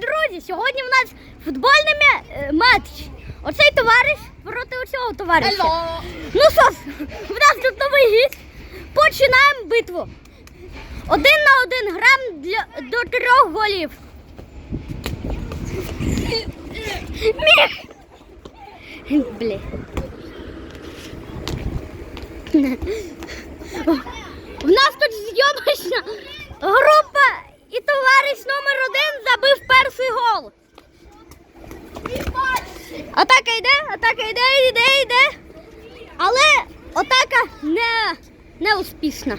друзі! Сьогодні в нас футбольний е, матч. Оцей товариш проти оцього товариша. Алло. Ну що ж, в нас тут новий гість. Починаємо битву. Один на один грам для, до трьох голів. Міх! Блін. В нас тут зйомочна група і товариш номер один забив перший гол. Атака йде, атака йде, йде, йде. Але атака не, не успішна.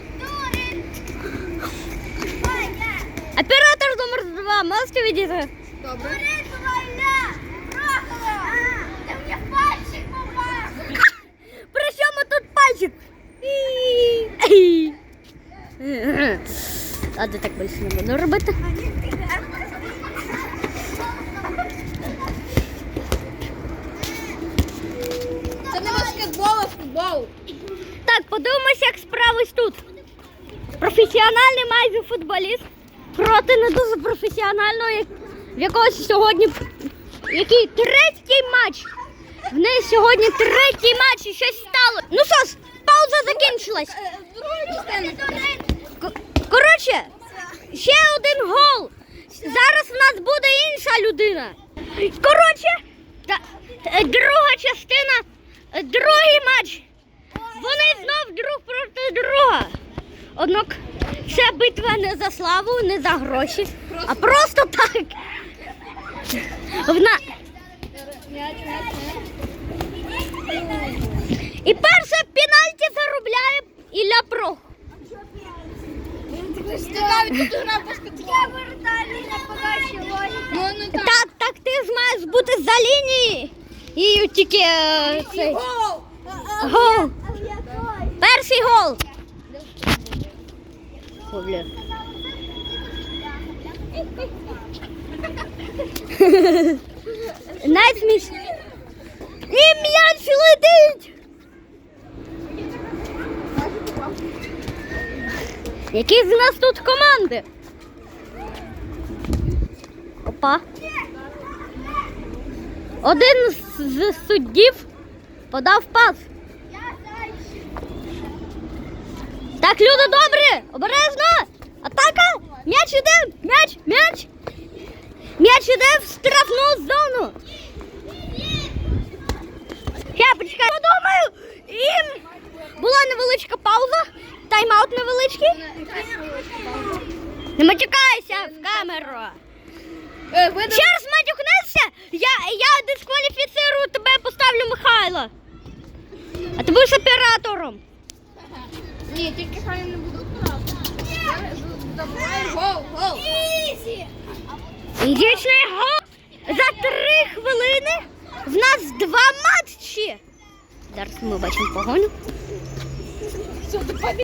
Оператор номер два, можете відійти? Добре. При тут пальчик? А де так більше не буду робити? Футбол. Так, подивимося, як справись тут. Професіональний майже футболіст проти не дуже професіонального, як- в якогось сьогодні який третій матч. В неї сьогодні третій матч і щось стало. Ну що ж, пауза закінчилась. Коротше, ще один гол. Зараз в нас буде інша людина. Коротше, е, друга частина, другий матч. Вони знов друг проти друга. Однак ця битва не за славу, не за гроші, а просто так. Вона... І перше пенальті заробляє Ілля Прох. Так, так, ти ж маєш бути за лінії. І тільки е, цей. Гол. Гол. Перший гол. О, бля. Найсміш. І м'яч летить. Які з нас тут команди? Опа. Один з суддів подав пас. Так, люди добрі, обережно! Атака! М'яч іде! М'яч! М'яч! М'яч іде в штрафну зону! Я почекай, подумаю! І була невеличка пауза, тайм-аут невеличкий. Не матюкайся в камеру! Е, Ще раз матюкнешся, я, я дискваліфіцирую тебе, поставлю Михайла. А ти будеш оператором. Ні, тільки хай не буду гол, гол. Гол. За три хвилини в нас два матчі. Зараз ми бачимо погоню.